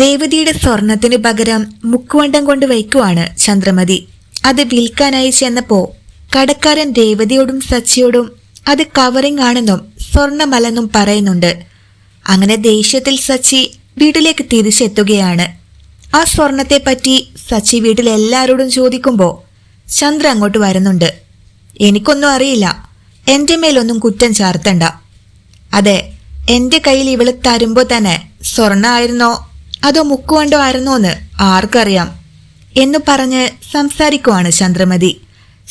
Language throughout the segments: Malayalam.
രേവതിയുടെ സ്വർണത്തിന് പകരം മുക്കുവണ്ടം കൊണ്ട് വയ്ക്കുവാണ് ചന്ദ്രമതി. അത് വിൽക്കാനായി ചെന്നപ്പോ കടക്കാരൻ രേവതിയോടും സച്ചിയോടും അത് കവറിംഗ് ആണെന്നും സ്വർണമല്ലെന്നും പറയുന്നുണ്ട്. അങ്ങനെ ദേഷ്യത്തിൽ സച്ചി വീട്ടിലേക്ക് തിരിച്ചെത്തുകയാണ്. ആ സ്വർണത്തെ പറ്റി സച്ചി വീട്ടിൽ എല്ലാവരോടും ചോദിക്കുമ്പോൾ ചന്ദ്ര അങ്ങോട്ട് വരുന്നുണ്ട്. എനിക്കൊന്നും അറിയില്ല. എന്റെ മേലൊന്നും കുറ്റം ചാർത്തണ്ട. അതെ എന്റെ കയ്യിൽ ഇവൾ തരുമ്പോ തന്നെ സ്വർണ ആയിരുന്നോ അതോ മുക്കുവണ്ടോ ആയിരുന്നോ എന്ന് ആർക്കറിയാം എന്ന് പറഞ്ഞ് സംസാരിക്കുവാണ് ചന്ദ്രമതി.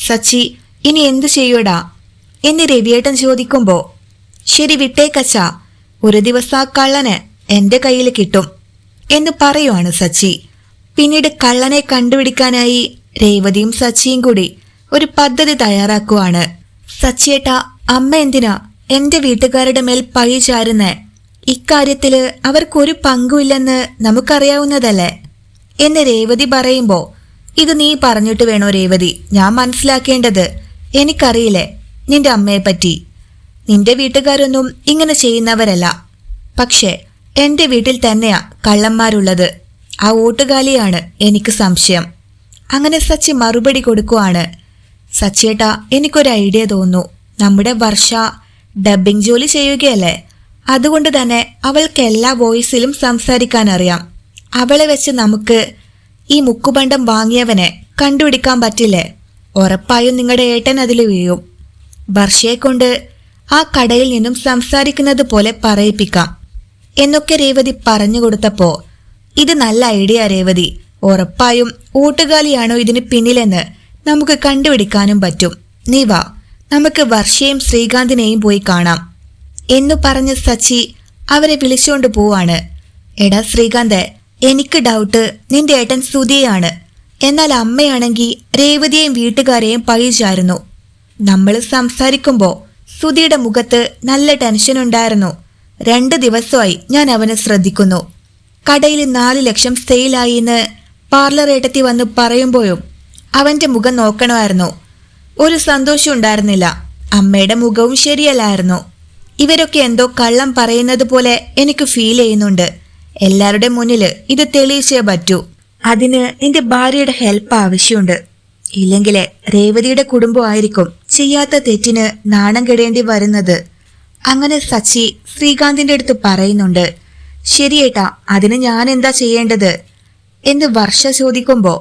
സച്ചി ഇനി എന്തു ചെയ്യൂടാ എന്ന് രവിയേട്ടൻ ചോദിക്കുമ്പോ ശരി വിട്ടേക്കച്ച ഒരു ദിവസം ആ കള്ളന് എന്റെ കയ്യിൽ കിട്ടും എന്ന് പറയുവാണ് സച്ചി. പിന്നീട് കള്ളനെ കണ്ടുപിടിക്കാനായി രേവതിയും സച്ചിയും കൂടി ഒരു പദ്ധതി തയ്യാറാക്കുവാണ്. സച്ചിയേട്ട അമ്മ എന്തിനാ എന്റെ വീട്ടുകാരുടെ മേൽ പഴി ചാരുന്നേ? ഇക്കാര്യത്തിൽ അവർക്കൊരു പങ്കുമില്ലെന്ന് നമുക്കറിയാവുന്നതല്ലേ? എന്ന് രേവതി പറയുമ്പോ ഇത് നീ പറഞ്ഞിട്ട് വേണോ രേവതി? ഞാൻ മനസ്സിലാക്കേണ്ടത് എനിക്കറിയില്ലേ നിന്റെ അമ്മയെപ്പറ്റി നിന്റെ വീട്ടുകാരൊന്നും ഇങ്ങനെ ചെയ്യുന്നവരല്ല. പക്ഷേ എന്റെ വീട്ടിൽ തന്നെയാ കള്ളന്മാരുള്ളത്. ആ ഓട്ടുകാലിയാണ് എനിക്ക് സംശയം. അങ്ങനെ സച്ചി മറുപടി കൊടുക്കുവാണ്. സച്ചേട്ടാ എനിക്കൊരു ഐഡിയ തോന്നുന്നു. നമ്മുടെ വർഷ ഡബ്ബിംഗ് ജോലി ചെയ്യുകയല്ലേ? അതുകൊണ്ട് തന്നെ അവൾക്ക് എല്ലാ വോയിസിലും സംസാരിക്കാൻ അറിയാം അവളെ വെച്ച് നമുക്ക് ഈ മുക്കുബണ്ടം വാങ്ങിയവനെ കണ്ടുപിടിക്കാൻ പറ്റില്ലേ? ഉറപ്പായും നിങ്ങളുടെ ഏട്ടൻ അതിൽ വീഴും. വർഷയെ കൊണ്ട് ആ കടയിൽ നിന്നും സംസാരിക്കുന്നത് പോലെ പറയിപ്പിക്കാം. എന്നൊക്കെ രേവതി പറഞ്ഞു കൊടുത്തപ്പോ ഇത് നല്ല ഐഡിയ രേവതി. ഉറപ്പായും ഊട്ടുകാലിയാണോ ഇതിന് പിന്നിലെന്ന് നമുക്ക് കണ്ടുപിടിക്കാനും പറ്റും. നീ വാ നമുക്ക് വർഷയും ശ്രീകാന്തിനെയും പോയി കാണാം. എന്നു പറഞ്ഞ് സച്ചി അവരെ വിളിച്ചുകൊണ്ട് പോവാണ്. എടാ ശ്രീകാന്ത് എനിക്ക് ഡൗട്ട് നിന്റെ ഏട്ടൻ സുധിയാണ് എന്നാൽ അമ്മയാണെങ്കിൽ രേവതിയെയും വീട്ടുകാരെയും പഴിച്ചായിരുന്നു. നമ്മൾ സംസാരിക്കുമ്പോൾ സുധിയുടെ മുഖത്ത് നല്ല ടെൻഷൻ ഉണ്ടായിരുന്നു. രണ്ട് ദിവസമായി ഞാൻ അവനെ ശ്രദ്ധിക്കുന്നു. കടയിൽ നാല് ലക്ഷം സെയിലായി എന്ന് പാർലർ ഏട്ടത്തി വന്ന് പറയുമ്പോഴും അവന്റെ മുഖം നോക്കണമായിരുന്നു. ഒരു സന്തോഷം ഉണ്ടായിരുന്നില്ല. അമ്മയുടെ മുഖവും ശരിയല്ലായിരുന്നു. ഇവരൊക്കെ എന്തോ കള്ളം പറയുന്നത് പോലെ എനിക്ക് ഫീൽ ചെയ്യുന്നുണ്ട്. എല്ലാവരുടെ മുന്നിൽ ഇത് തെളിയിച്ചേ പറ്റൂ. അതിന് നിന്റെ ഭാര്യയുടെ ഹെൽപ്പ് ആവശ്യമുണ്ട്. ഇല്ലെങ്കിൽ രേവതിയുടെ കുടുംബമായിരിക്കും ചെയ്യാത്ത തെറ്റിന് നാണം കെടേണ്ടി വരുന്നത്. അങ്ങനെ സച്ചി ശ്രീകാന്തിന്റെ അടുത്ത് പറയുന്നുണ്ട് ശരിയേട്ടാ അതിന് ഞാൻ എന്താ ചെയ്യേണ്ടത്? എന്ന് വർഷ ചോദിക്കുമ്പോ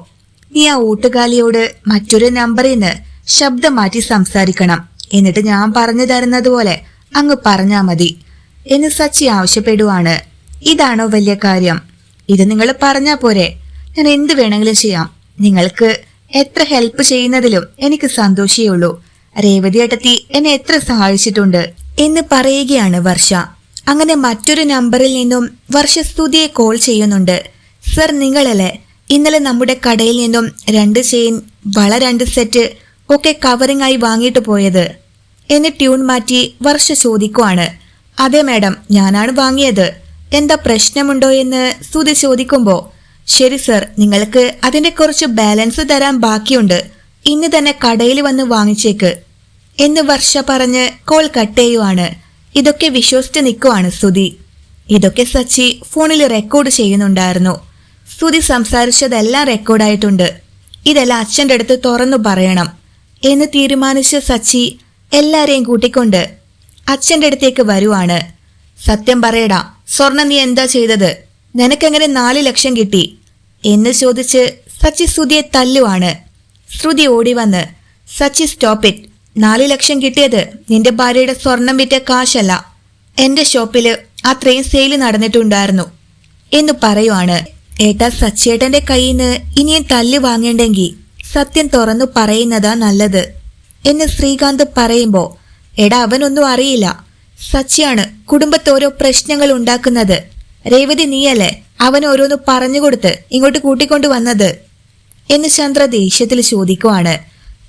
നീ ആ ഊട്ടുകാലിയോട് മറ്റൊരു നമ്പറിൽ നിന്ന് ശബ്ദം മാറ്റി സംസാരിക്കണം. എന്നിട്ട് ഞാൻ പറഞ്ഞു തരുന്നത് പോലെ അങ്ങ് പറഞ്ഞാ മതി. എന്ന് സച്ചി ആവശ്യപ്പെടുവാണ്. ഇതാണോ വലിയ കാര്യം? ഇത് നിങ്ങൾ പറഞ്ഞാ പോരെ. ഞാൻ എന്ത് വേണമെങ്കിലും ചെയ്യാം. നിങ്ങൾക്ക് എത്ര ഹെൽപ്പ് ചെയ്യുന്നതിലും എനിക്ക് സന്തോഷേ ഉള്ളൂ. രേവതി ഏട്ടത്തി എന്നെ എത്ര സഹായിച്ചിട്ടുണ്ട് എന്ന് പറയുകയാണ് വർഷ. അങ്ങനെ മറ്റൊരു നമ്പറിൽ നിന്നും വർഷ സ്തുതിയെ കോൾ ചെയ്യുന്നുണ്ട്. സർ നിങ്ങളല്ലേ? ഇന്നലെ നമ്മുടെ കടയിൽ നിന്നും രണ്ട് ചെയിൻ വള രണ്ട് സെറ്റ് ഒക്കെ കവറിംഗ് ആയി വാങ്ങിയിട്ട് പോയത്. എന്ന് ട്യൂൺ മാറ്റി വർഷ ചോദിക്കുവാണ്. അതെ മാഡം ഞാനാണ് വാങ്ങിയത്. എന്താ പ്രശ്നമുണ്ടോ എന്ന് സ്തുതി ചോദിക്കുമ്പോ ശരി സർ നിങ്ങൾക്ക് അതിന്റെ കുറച്ച് ബാലൻസ് തരാൻ ബാക്കിയുണ്ട്. ഇന്ന് തന്നെ കടയിൽ വന്ന് വാങ്ങിച്ചേക്ക്. എന്ന് വർഷ പറഞ്ഞ് കോൾ കട്ട് ചെയ്യുവാണ്. ഇതൊക്കെ വിശ്വസിച്ച് നിൽക്കുവാണ് സ്തുതി ഇതൊക്കെ സച്ചി ഫോണിൽ റെക്കോർഡ് ചെയ്യുന്നുണ്ടായിരുന്നു. സ്തുതി സംസാരിച്ചതെല്ലാം റെക്കോർഡായിട്ടുണ്ട്. ഇതെല്ലാം അച്ഛന്റെ അടുത്ത് തുറന്നു പറയണം എന്ന് തീരുമാനിച്ച സച്ചി എല്ലാരെയും കൂട്ടിക്കൊണ്ട് അച്ഛന്റെ അടുത്തേക്ക് വരുവാണ്. സത്യം പറയടാ സ്വർണ നീ എന്താ ചെയ്തത്? നിനക്കെങ്ങനെ നാല് ലക്ഷം കിട്ടി? എന്ന് ചോദിച്ച് സച്ചി ശ്രുതിയെ തല്ലുവാണ്. ശ്രുതി ഓടി വന്ന് സച്ചി സ്റ്റോപ്പ് ഇറ്റ് നാല് ലക്ഷം കിട്ടിയത് നിന്റെ ഭാര്യയുടെ സ്വർണം വിറ്റ കാശല്ല. എന്റെ ഷോപ്പിൽ അത്രയും സെയിൽ നടന്നിട്ടുണ്ടായിരുന്നു. എന്ന് പറയുവാണ്. ഏട്ടാ സച്ചേട്ടന്റെ കയ്യിൽ നിന്ന് ഇനിയും തല്ല് വാങ്ങേണ്ടെങ്കിൽ സത്യം തുറന്നു പറയുന്നതാ നല്ലത്. എന്ന് ശ്രീകാന്ത് പറയുമ്പോ എടാ അവനൊന്നും അറിയില്ല. സച്ചിയാണ് കുടുംബത്തോരോ പ്രശ്നങ്ങൾ ഉണ്ടാക്കുന്നത്. രേവതി നീയല്ലേ അവൻ ഓരോന്ന് പറഞ്ഞു പറഞ്ഞുകൊടുത്ത് ഇങ്ങോട്ട് കൂട്ടിക്കൊണ്ടു വന്നത്? എന്ന് ചന്ദ്ര ദേഷ്യത്തിൽ ചോദിക്കുവാണ്.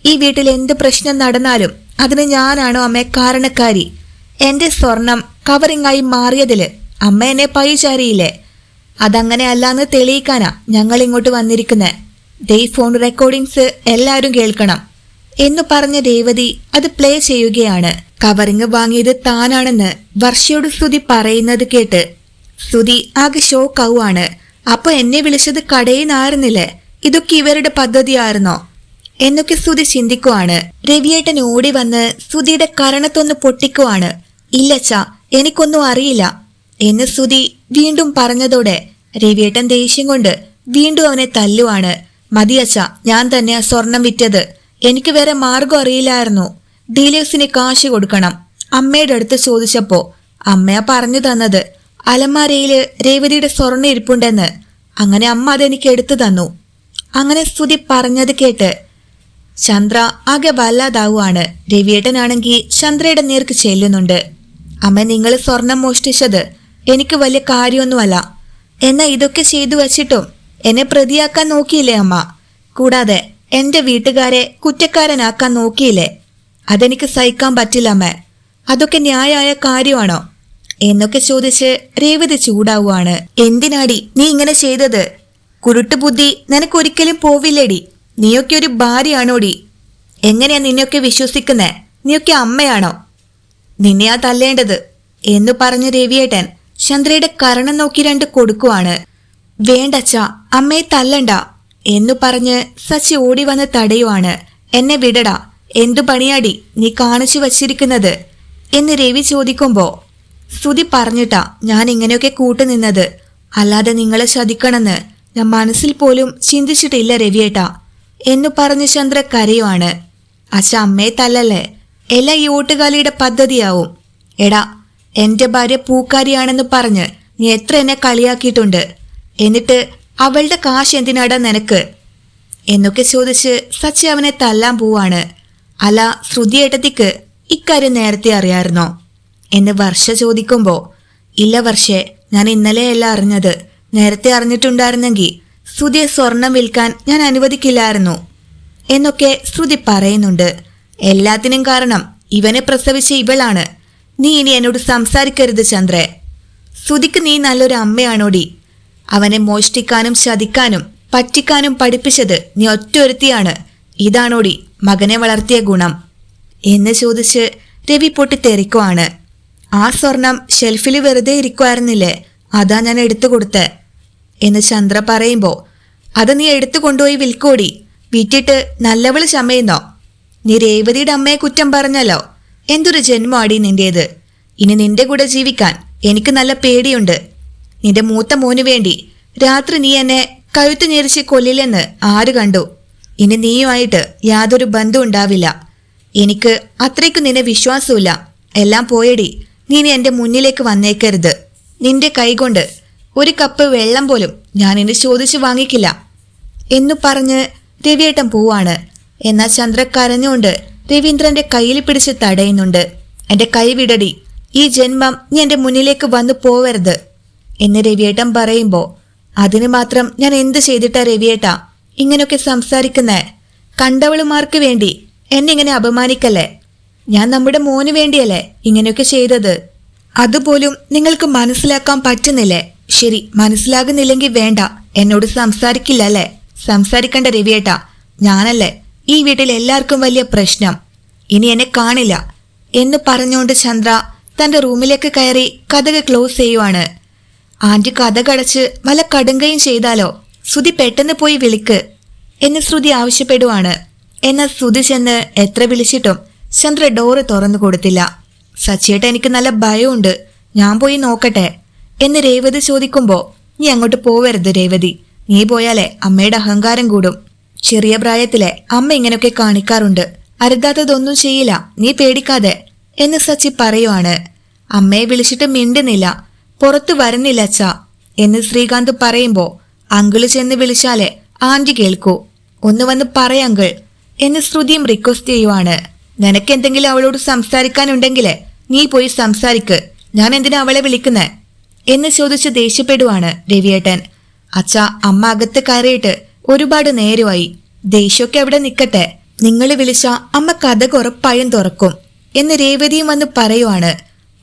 ഈ വീട്ടിൽ എന്ത് പ്രശ്നം നടന്നാലും അതിന് ഞാനാണോ അമ്മ കാരണക്കാരി? എന്റെ സ്വർണം കവറിങ്ങായി മാറിയതിൽ അമ്മ എന്നെ പഴിചാരിയില്ലേ? അതങ്ങനെ അല്ലാന്ന് തെളിയിക്കാനാ ഞങ്ങൾ ഇങ്ങോട്ട് വന്നിരിക്കുന്നത് ദേ ഫോൺ റെക്കോർഡിങ്സ് എല്ലാവരും കേൾക്കണം. എന്നു പറഞ്ഞ രേവതി അത് പ്ലേ ചെയ്യുകയാണ്. കവറിങ് വാങ്ങിയത് താനാണെന്ന് വർഷയോട് സ്തുതി പറയുന്നത് കേട്ട് സ്തുതി ആകെ ഷോക്കാവുകയാണ് അപ്പൊ എന്നെ വിളിച്ചത് കടയിൽ നിന്നായിരുന്നില്ലേ? ഇതൊക്കെ ഇവരുടെ പദ്ധതിയായിരുന്നോ? എന്നൊക്കെ ശ്രുതി ചിന്തിക്കുവാണ്. രവിയേട്ടൻ ഓടി വന്ന് ശ്രുതിയുടെ കരണത്തൊന്ന് പൊട്ടിക്കുവാണ്. ഇല്ലച്ചാ എനിക്കൊന്നും അറിയില്ല. എന്ന് ശ്രുതി വീണ്ടും പറഞ്ഞതോടെ രവിയേട്ടൻ ദേഷ്യം കൊണ്ട് വീണ്ടും അവനെ തല്ലുവാണ്. മതിയച്ച ഞാൻ തന്നെയാ സ്വർണം വിറ്റത്. എനിക്ക് വേറെ മാർഗം അറിയില്ലായിരുന്നു. ഡീലേഴ്സിന് കാശ് കൊടുക്കണം. അമ്മയുടെ അടുത്ത് ചോദിച്ചപ്പോ അമ്മയാ പറഞ്ഞു തന്നത് അലമാരയിൽ രേവതിയുടെ സ്വർണ ഇരിപ്പുണ്ടെന്ന്. അങ്ങനെ അമ്മ അതെനിക്ക് എടുത്തു തന്നു. അങ്ങനെ സ്തുതി പറഞ്ഞത് കേട്ട് ചന്ദ്ര ആകെ വല്ലാതാവുകയാണ് രവിയേട്ടനാണെങ്കിൽ ചന്ദ്രയുടെ നേർക്ക് ചെല്ലുന്നുണ്ട്. അമ്മ നിങ്ങൾ സ്വർണം മോഷ്ടിച്ചത് എനിക്ക് വലിയ കാര്യമൊന്നുമല്ല. എന്നാ ഇതൊക്കെ ചെയ്തു വച്ചിട്ടും എന്നെ പ്രതിയാക്കാൻ നോക്കിയില്ലേ അമ്മ? കൂടാതെ എന്റെ വീട്ടുകാരെ കുറ്റക്കാരനാക്കാൻ നോക്കിയില്ലേ? അതെനിക്ക് സഹിക്കാൻ പറ്റില്ല അമ്മ. അതൊക്കെ ന്യായമായ കാര്യമാണോ? എന്നൊക്കെ ചോദിച്ച് രേവതി ചൂടാവുകയാണ് എന്തിനാടി നീ ഇങ്ങനെ ചെയ്തത്? കുരുട്ടുബുദ്ധി നിനക്കൊരിക്കലും പോവില്ലടി. നീയൊക്കെ ഒരു ഭാര്യയാണോടി? എങ്ങനെയാ നിന്നെയൊക്കെ വിശ്വസിക്കുന്നേ? നീയൊക്കെ അമ്മയാണോ? നിന്നെയാ തല്ലേണ്ടത്? എന്നു പറഞ്ഞ രവിയേട്ടൻ ചന്ദ്രയുടെ കരണം നോക്കി രണ്ട് കൊടുക്കുവാണ്. വേണ്ടച്ച അമ്മയെ തല്ലണ്ട. എന്നു പറഞ്ഞ് സച്ചി ഓടി വന്ന് തടയുവാണ്. എന്നെ വിടടാ. എന്തു പണിയാടി? നീ കാണിച്ചു വച്ചിരിക്കുന്നത്. എന്ന് രവി ചോദിക്കുമ്പോ സ്തുതി പറഞ്ഞിട്ടാ ഞാൻ ഇങ്ങനെയൊക്കെ കൂട്ടുനിന്നത് അല്ലാതെ നിങ്ങളെ ചതിക്കണമെന്ന് ഞാൻ മനസ്സിൽ പോലും ചിന്തിച്ചിട്ടില്ല രവിയേട്ടാ. എന്നു പറഞ്ഞ് ചന്ദ്ര കരയുവാണ്. അച്ഛ അമ്മയെ തല്ലല്ലേ? എല്ലാ ഈ ഓട്ടുകാലിയുടെ പദ്ധതിയാവും. എടാ എന്റെ ഭാര്യ പൂക്കാരിയാണെന്ന് പറഞ്ഞ് നീ എത്ര എന്നെ കളിയാക്കിയിട്ടുണ്ട്. എന്നിട്ട് അവളുടെ കാശ് എന്തിനാടാ നിനക്ക്? എന്നൊക്കെ ചോദിച്ച് സച്ചി അവനെ തല്ലാൻ പോവാണ്. അല ശ്രുതിയേട്ടത്തിക്ക് ഇക്കാര്യം നേരത്തെ അറിയായിരുന്നോ? എന്ന് വർഷ ചോദിക്കുമ്പോ ഇല്ല വർഷേ ഞാൻ ഇന്നലെയല്ല അറിഞ്ഞത്. നേരത്തെ അറിഞ്ഞിട്ടുണ്ടായിരുന്നെങ്കിൽ ശ്രുതിയെ സ്വർണം വിൽക്കാൻ ഞാൻ അനുവദിക്കില്ലായിരുന്നു. എന്നൊക്കെ ശ്രുതി പറയുന്നുണ്ട്. എല്ലാത്തിനും കാരണം ഇവനെ പ്രസവിച്ച ഇവളാണ്. നീ ഇനി എന്നോട് സംസാരിക്കരുത് ചന്ദ്രേ. ശ്രുതിക്ക് നീ നല്ലൊരു അമ്മയാണോടി? അവനെ മോഷ്ടിക്കാനും ശതിക്കാനും പറ്റിക്കാനും പഠിപ്പിച്ചത് നീ ഒറ്റൊരുത്തിയാണ്. ഇതാണോടി മകനെ വളർത്തിയ ഗുണം. എന്ന് ചോദിച്ച് രവി പൊട്ടിത്തെറിക്കുവാണ്. ആ സ്വർണം ഷെൽഫിൽ വെറുതെ ഇരിക്കുമായിരുന്നില്ലേ അതാ ഞാൻ എടുത്തു കൊടുത്തേ. എന്ന് ചന്ദ്ര പറയുമ്പോ അത് നീ എടുത്തു കൊണ്ടുപോയി വിൽക്കോടി. വിറ്റിട്ട് നല്ലവൾ ചമയുന്നോ? നീ രേവതിയുടെ അമ്മയെ കുറ്റം പറഞ്ഞല്ലോ. എന്തൊരു ജന്മമാടി നിന്റേത്. ഇനി നിന്റെ കൂടെ ജീവിക്കാൻ എനിക്ക് നല്ല പേടിയുണ്ട്. നിന്റെ മൂത്ത മോനു വേണ്ടി. രാത്രി നീ എന്നെ കഴുത്ത് ഞെരിച്ച് കൊല്ലില്ലെന്ന് ആര് കണ്ടു? ഇനി നീയുമായിട്ട് യാതൊരു ബന്ധം ഉണ്ടാവില്ല. എനിക്ക് അത്രയ്ക്ക് നിന്നെ വിശ്വാസമില്ല എല്ലാം പോയടി. നീ ഇനി എന്റെ മുന്നിലേക്ക് വന്നേക്കരുത്. നിന്റെ കൈകൊണ്ട് ഒരു കപ്പ് വെള്ളം പോലും ഞാൻ ഇനി ചോദിച്ചു വാങ്ങിക്കില്ല. എന്നു പറഞ്ഞ് രവിയേട്ടൻ പോവാണ്. എന്നാൽ ചന്ദ്ര കരഞ്ഞുകൊണ്ട് രവീന്ദ്രന്റെ കയ്യിൽ പിടിച്ച് തടയുന്നുണ്ട്. എന്റെ കൈ വിടടി. ഈ ജന്മം നീ എന്റെ മുന്നിലേക്ക് വന്നു പോവരുത്. എന്ന് രവിയേട്ടൻ പറയുമ്പോ അതിന് മാത്രം ഞാൻ എന്ത് ചെയ്തിട്ടാ രവിയേട്ടാ? ഇങ്ങനെയൊക്കെ സംസാരിക്കുന്നേ. കണ്ടവളുമാർക്ക് വേണ്ടി എന്നെ ഇങ്ങനെ അപമാനിക്കല്ലേ? ഞാൻ നമ്മുടെ മോന് വേണ്ടിയല്ലേ ഇങ്ങനെയൊക്കെ ചെയ്തത്? അതുപോലും നിങ്ങൾക്ക് മനസ്സിലാക്കാൻ പറ്റുന്നില്ലേ? ശരി മനസ്സിലാകുന്നില്ലെങ്കിൽ വേണ്ട. എന്നോട് സംസാരിക്കില്ല അല്ലേ സംസാരിക്കണ്ട രവിയേട്ടാ ഞാനല്ലേ ഈ വീട്ടിൽ എല്ലാവർക്കും വലിയ പ്രശ്നം. ഇനി എന്നെ കാണില്ല. എന്ന് പറഞ്ഞുകൊണ്ട് ചന്ദ്ര തന്റെ റൂമിലേക്ക് കയറി കഥക് ക്ലോസ് ചെയ്യുവാണ്. ആന്റി കഥ കടച്ച് വല്ല കടുങ്കയും ചെയ്താലോ? ശ്രുതി പെട്ടെന്ന് പോയി വിളിക്ക്. എന്ന് ശ്രുതി ആവശ്യപ്പെടുവാണ്. എന്നാൽ ശ്രുതി ചെന്ന് എത്ര വിളിച്ചിട്ടും ചന്ദ്ര ഡോറ് തുറന്നു കൊടുത്തില്ല. സച്ചിയേട്ട എനിക്ക് നല്ല ഭയമുണ്ട്. ഞാൻ പോയി നോക്കട്ടെ. എന്ന് രേവതി ചോദിക്കുമ്പോ നീ അങ്ങോട്ട് പോവരുത് രേവതി. നീ പോയാലേ അമ്മയുടെ അഹങ്കാരം കൂടും. ചെറിയ പ്രായത്തിലെ അമ്മ ഇങ്ങനെയൊക്കെ കാണിക്കാറുണ്ട്. അരുതാത്തതൊന്നും ചെയ്യില്ല. നീ പേടിക്കാതെ. എന്ന് സച്ചി പറയുവാണ്. അമ്മയെ വിളിച്ചിട്ട് മിണ്ടുന്നില്ല. പുറത്തു വരുന്നില്ല അച്ഛ എന്ന് ശ്രീകാന്ത് പറയുമ്പോ അങ്കിൾ ചെന്ന് വിളിച്ചാലേ ആന്റി കേൾക്കൂ. ഒന്ന് വന്ന് പറയങ്കിൾ എന്ന് ശ്രുതിയും റിക്വസ്റ്റ് ചെയ്യുവാണ്. നിനക്കെന്തെങ്കിലും അവളോട് സംസാരിക്കാനുണ്ടെങ്കിലേ നീ പോയി സംസാരിക്ക്. ഞാൻ എന്തിനാ അവളെ വിളിക്കുന്നേ? എന്ന് ചോദിച്ച് ദേഷ്യപ്പെടുവാണ് രവിയേട്ടൻ. അച്ഛ അമ്മ അകത്ത് കയറിയിട്ട് ഒരുപാട് നേരമായി. ദേഷ്യമൊക്കെ അവിടെ നിക്കട്ടെ. നിങ്ങൾ വിളിച്ച അമ്മ കഥ ഉറപ്പായും തുറക്കും. എന്ന് രേവതിയും വന്ന് പറയുവാണ്.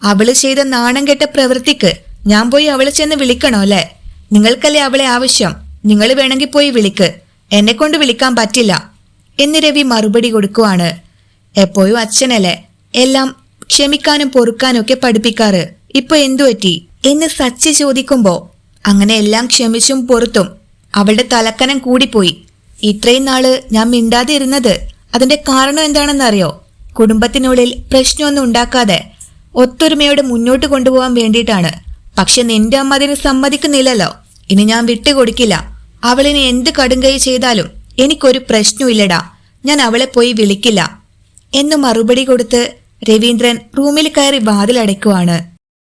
അവൾ ചെയ്ത നാണം കെട്ട പ്രവൃത്തിക്ക് ഞാൻ പോയി അവളെ ചെന്ന് വിളിക്കണോ അല്ലേ? നിങ്ങൾക്കല്ലേ അവളെ ആവശ്യം? നിങ്ങൾ വേണമെങ്കിൽ പോയി വിളിക്ക്. എന്നെ കൊണ്ട് വിളിക്കാൻ പറ്റില്ല. എന്ന് രവി മറുപടി കൊടുക്കുവാണ്. എപ്പോഴും അച്ഛനല്ലേ? എല്ലാം ക്ഷമിക്കാനും പൊറുക്കാനും ഒക്കെ പഠിപ്പിക്കാറ്. ഇപ്പൊ എന്തു പറ്റി? എന്ന് സച്ചി ചോദിക്കുമ്പോ അങ്ങനെ എല്ലാം ക്ഷമിച്ചും പൊറുത്തും അവളുടെ തലക്കനം കൂടിപ്പോയി. ഇത്രയും നാൾ ഞാൻ മിണ്ടാതെ ഇരുന്നത് അതിന്റെ കാരണം എന്താണെന്നറിയോ? കുടുംബത്തിനുള്ളിൽ പ്രശ്നമൊന്നും ഉണ്ടാക്കാതെ ഒത്തൊരുമയോടെ മുന്നോട്ട് കൊണ്ടുപോകാൻ വേണ്ടിയിട്ടാണ്. പക്ഷെ നിന്റെ അമ്മ അതിന് സമ്മതിക്കുന്നില്ലല്ലോ. ഇനി ഞാൻ വിട്ടുകൊടുക്കില്ല. അവളിനെ എന്ത് കടുങ്കൈ ചെയ്താലും എനിക്കൊരു പ്രശ്നമില്ലടാ ഞാൻ അവളെ പോയി വിളിക്കില്ല. എന്ന് മറുപടി കൊടുത്ത് രവീന്ദ്രൻ റൂമിൽ കയറി വാതിലടയ്ക്കുവാണ്.